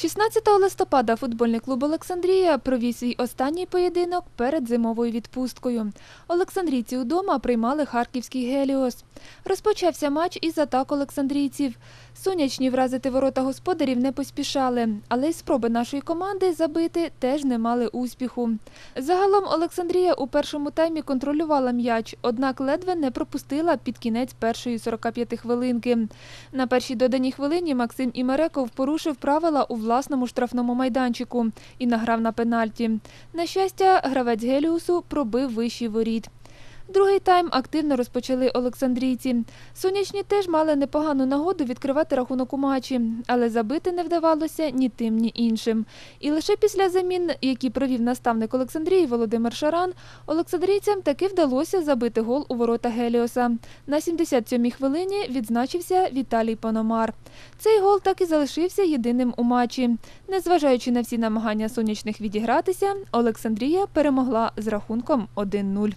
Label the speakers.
Speaker 1: 16 листопада футбольний клуб Олександрія провів свій останній поєдинок перед зимовою відпусткою. Олександрійці удома приймали харківський Геліос. Розпочався матч із атак олександрійців. Сонячні вразити ворота господарів не поспішали, але й спроби нашої команди забити теж не мали успіху. Загалом Олександрія у першому таймі контролювала м'яч, однак ледве не пропустила під кінець першої 45 хвилинки. На першій доданій хвилині Максим Імереков порушив правила у власному штрафному майданчику і награв на пенальті. На щастя, гравець Геліусу пробив вищий воріт. Другий тайм активно розпочали олександрійці. Сонячні теж мали непогану нагоду відкривати рахунок у матчі, але забити не вдавалося ні тим, ні іншим. І лише після замін, які провів наставник Олександрії Володимир Шаран, олександрійцям таки вдалося забити гол у ворота Геліоса. На 77-й хвилині відзначився Віталій Пономар. Цей гол так і залишився єдиним у матчі. Незважаючи на всі намагання сонячних відігратися, Олександрія перемогла з рахунком 1-0.